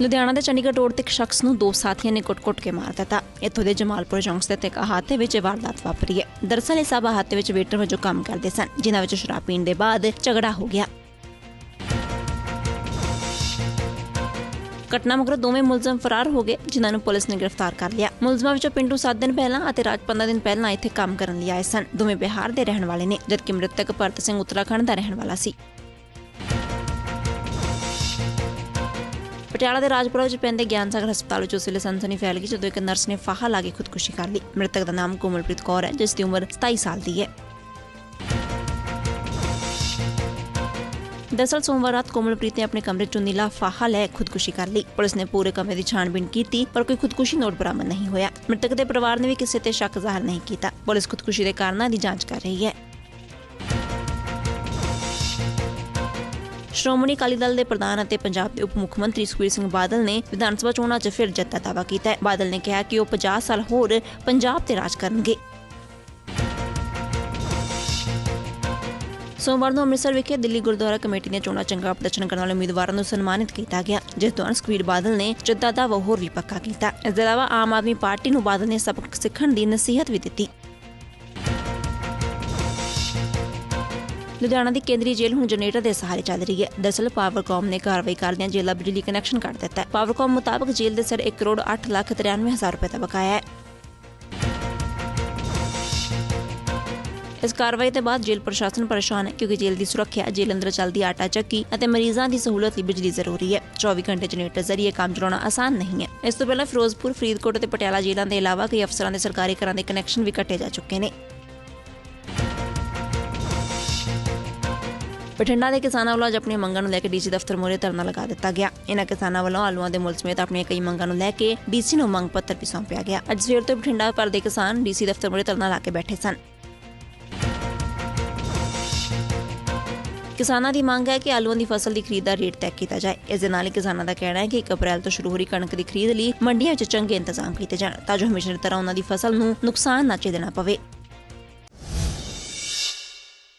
ਲੁਧਿਆਣਾ ਦੇ ਚੰਡੀਗੜ੍ਹ ਰੋਡ ਤੇ ਇੱਕ ਸ਼ਖਸ ਨੂੰ ਦੋ ਸਾਥੀਆਂ ਨੇ ਕੁੱਟ-ਕੁੱਟ ਕੇ ਮਾਰ ਦਿੱਤਾ। ਇੱਥੋਂ ਦੇ ਜਮਾਲਪੁਰ ਚੌਂਕ ਸਥਿਤ ਇੱਕ ਅਹਾਤੇ ਵਿੱਚ ਵਾਰਦਾਤ ਵਾਪਰੀ ਹੈ। ਦਰਅਸਲ ਇਹ ਸਭ ਅਹਾਤੇ ਵਿੱਚ ਵੇਟਰ ਵਜੋਂ ਕੰਮ ਕਰਦੇ ਸਨ, ਜਿਨ੍ਹਾਂ ਵਿੱਚ ਸ਼ਰਾਬ ਪੀਣ ਦੇ ਬਾਅਦ ਝਗੜਾ ਹੋ ਗਿਆ। ਘਟਨਾ ਮਗਰੋਂ ਦੋਵੇਂ ਮੁਲਜ਼ਮ ਫਰਾਰ ਹੋ ਗਏ, ਜਿਨ੍ਹਾਂ ਨੂੰ ਪੁਲਿਸ ਨੇ ਗ੍ਰਿਫਤਾਰ ਕਰ ਲਿਆ। ਮੁਲਜ਼ਮਾਂ ਵਿੱਚੋਂ ਪਿੰਟੂ 7 ਦਿਨ ਪਹਿਲਾਂ ਅਤੇ ਰਾਜ 15 ਦਿਨ ਪਹਿਲਾਂ ਇੱਥੇ ਕੰਮ ਕਰਨ ਲਈ ਆਏ ਸਨ। ਦੋਵੇਂ ਬਿਹਾਰ ਦੇ ਰਹਿਣ ਵਾਲੇ ਨੇ, ਜਦਕਿ ਮ੍ਰਿਤਕ ਭਰਤ ਸਿੰਘ ਉੱਤਰਾਖੰਡ ਦਾ ਰਹਿਣ ਵਾਲਾ ਸੀ। ਪਟਿਆਲਾ ਦੇ ਰਾਜਪੁਰਾ ਵਿੱਚ ਪੈਂਦੇ ਗਿਆਨ ਸਾਗਰ ਹਸਪਤਾਲ ਵਿੱਚ ਉਸ ਵੇਲੇ ਸਨਸਨੀ ਫੈਲ ਗਈ, ਜਦੋਂ ਇੱਕ ਨਰਸ ਨੇ ਫਾਹਾ ਲਾ ਕੇ ਖੁਦਕੁਸ਼ੀ ਕਰ ਲਈ। ਮ੍ਰਿਤਕ ਦਾ ਨਾਮ ਕੋਮਲਪ੍ਰੀਤ ਕੌਰ ਹੈ, ਜਿਸ ਦੀ ਉਮਰ 27 ਸਾਲ ਦੀ ਹੈ। ਦਰਅਸਲ ਸੋਮਵਾਰ ਰਾਤ ਕੋਮਲਪ੍ਰੀਤ ਨੇ ਆਪਣੇ ਕਮਰੇ ਚੋਂ ਨੀਲਾ ਫਾਹਾ ਲੈ ਖੁਦਕੁਸ਼ੀ ਕਰ ਲਈ। ਪੁਲਿਸ ਨੇ ਪੂਰੇ ਕਮਰੇ ਦੀ ਛਾਣਬੀਣ ਕੀਤੀ, ਪਰ ਕੋਈ ਖੁਦਕੁਸ਼ੀ ਨੋਟ ਬਰਾਮਦ ਨਹੀਂ ਹੋਇਆ। ਮ੍ਰਿਤਕ ਦੇ ਪਰਿਵਾਰ ਨੇ ਵੀ ਕਿਸੇ ਤੇ ਸ਼ੱਕ ਜ਼ਾਹਰ ਨਹੀਂ ਕੀਤਾ। ਪੁਲਿਸ ਖੁਦਕੁਸ਼ੀ ਦੇ ਕਾਰਨਾਂ ਦੀ ਜਾਂਚ ਕਰ ਰਹੀ ਹੈ। ਸ਼੍ਰੋਮਣੀ ਅਕਾਲੀ ਦਲ ਦੇ ਪ੍ਰਧਾਨ ਅਤੇ ਪੰਜਾਬ ਦੇ ਉਪ ਮੁੱਖ ਮੰਤਰੀ ਸੁਖਬੀਰ ਸਿੰਘ ਬਾਦਲ ਨੇ ਵਿਧਾਨ ਸਭਾ ਚੋਣਾਂ 'ਚ ਫਿਰ ਜਿੱਤ ਦਾ ਦਾਅਵਾ ਕੀਤਾ ਹੈ। ਬਾਦਲ ਨੇ ਕਿਹਾ ਕਿ ਉਹ 50 ਸਾਲ ਹੋਰ ਪੰਜਾਬ ਤੇ ਰਾਜ ਕਰਨਗੇ। ਸੋਮਵਾਰ ਨੂੰ ਅੰਮ੍ਰਿਤਸਰ ਵਿਖੇ ਦਿੱਲੀ ਗੁਰਦੁਆਰਾ ਕਮੇਟੀ ਦੀਆਂ ਚੋਣਾਂ ਚੰਗਾ ਪ੍ਰਦਰਸ਼ਨ ਕਰਨ ਵਾਲੇ ਉਮੀਦਵਾਰਾਂ ਨੂੰ ਸਨਮਾਨਿਤ ਕੀਤਾ ਗਿਆ, ਜਿਸ ਦੌਰਾਨ ਸੁਖਬੀਰ ਬਾਦਲ ਨੇ ਜਿੱਤ ਦਾ ਦਾਅਵਾ ਹੋਰ ਵੀ ਪੱਕਾ ਕੀਤਾ। ਇਸ ਦੇ ਇਲਾਵਾ ਆਮ ਆਦਮੀ ਪਾਰਟੀ ਨੂੰ ਬਾਦਲ ਨੇ ਸਬਕ ਸਿੱਖਣ ਦੀ ਨਸੀਹਤ ਵੀ ਦਿੱਤੀ। ਲੁਧਿਆਣਾ ਦੀ ਕੇਂਦਰੀ ਜੇਲ੍ਹ ਹੁਣ ਜਨਰੇਟਰ ਦੇ ਸਹਾਰੇ ਚੱਲ ਰਹੀ ਹੈ। ਦਰਅਸਲ ਪਾਵਰਕਾਮ ਨੇ ਕਾਰਵਾਈ ਕਰਦਿਆਂ ਜੇਲ੍ਹ ਦਾ ਬਿਜਲੀ ਕਨੈਕਸ਼ਨ ਕੱਟ ਦਿੱਤਾ ਪਾਵਰਕਾਮ ਮੁਤਾਬਕ ਜੇਲ੍ਹ ਦੇ ਸਿਰ 1 ਕਰੋੜ 8 ਲੱਖ 93 ਹਜ਼ਾਰ ਰੁਪਏ ਦਾ ਬਕਾਇਆ ਹੈ। ਇਸ ਕਾਰਵਾਈ ਤੋਂ ਬਾਅਦ ਜੇਲ੍ਹ ਪ੍ਰਸ਼ਾਸਨ ਪਰੇਸ਼ਾਨ ਹੈ ਕਿਉਂਕਿ ਜੇਲ੍ਹ ਦੀ ਸੁਰੱਖਿਆ ਜੇਲ੍ਹ ਅੰਦਰ ਚੱਲਦੀ ਆਟਾ ਚੱਕੀ ਅਤੇ ਮਰੀਜ਼ਾਂ ਦੀ ਸਹੂਲਤ ਲਈ ਬਿਜਲੀ ਜ਼ਰੂਰੀ ਹੈ। 24 ਘੰਟੇ ਜਨਰੇਟਰ ਜ਼ਰੀਏ ਕੰਮ ਚਲਾਉਣਾ ਆਸਾਨ ਨਹੀਂ ਹੈ। ਇਸ ਤੋਂ ਪਹਿਲਾਂ ਫਿਰੋਜ਼ਪੁਰ, ਫਰੀਦਕੋਟ ਅਤੇ ਪਟਿਆਲਾ ਜੇਲ੍ਹਾਂ ਦੇ ਇਲਾਵਾ ਕਈ ਅਫਸਰਾਂ ਦੇ ਸਰਕਾਰੀ ਘਰਾਂ ਦੇ ਕਨੈਕਸ਼ਨ ਵੀ ਕੱਟੇ ਜਾ ਚੁੱਕੇ ਨੇ। ਬਠਿੰਡਾ ਦੇ ਕਿਸਾਨਾਂ ਵੱਲੋਂ ਅੱਜ ਆਪਣੀਆਂ ਮੰਗਾਂ ਨੂੰ ਲੈ ਕੇ ਡੀਸੀ ਦਫ਼ਤਰ ਮੂਹਰੇ ਧਰਨਾ ਲਗਾ ਦਿੱਤਾ ਗਿਆ। ਇਹਨਾਂ ਕਿਸਾਨਾਂ ਵੱਲੋਂ ਆਲੂਆਂ ਦੇ ਮੁੱਲ ਸਮੇਤ ਆਪਣੀਆਂ ਕਈ ਮੰਗਾਂ ਨੂੰ ਲੈ ਕੇ ਡੀਸੀ ਨੂੰ ਮੰਗ ਪੱਤਰ ਵੀ ਸੌਂਪਿਆ ਗਿਆ। ਅੱਜ ਸਵੇਰ ਤੋਂ ਬਠਿੰਡਾ ਭਰ ਦੇ ਕਿਸਾਨ ਡੀਸੀ ਦਫ਼ਤਰ ਮੂਹਰੇ ਧਰਨਾ ਲਾ ਕੇ ਬੈਠੇ ਸਨ। ਕਿਸਾਨਾਂ ਦੀ ਮੰਗ ਹੈ ਕਿ ਆਲੂਆਂ ਦੀ ਫਸਲ ਦੀ ਖਰੀਦ ਦਾ ਰੇਟ ਤੈਅ ਕੀਤਾ ਜਾਏ। ਇਸ ਦੇ ਨਾਲ ਹੀ ਕਿਸਾਨਾਂ ਦਾ ਕਹਿਣਾ ਹੈ ਕਿ 1 ਅਪ੍ਰੈਲ ਤੋਂ ਸ਼ੁਰੂ ਹੋ ਰਹੀ ਕਣਕ ਦੀ ਖਰੀਦ ਲਈ ਮੰਡੀਆਂ ਵਿੱਚ ਚੰਗੇ ਇੰਤਜ਼ਾਮ ਕੀਤੇ ਜਾਣ, ਤਾਂ ਜੋ ਹਮੇਸ਼ਾ ਦੀ ਤਰ੍ਹਾਂ ਉਹਨਾਂ ਦੀ ਫਸਲ ਨੂੰ ਨੁਕਸਾਨ ਨਾ ਦੇਣਾ ਪਵੇ।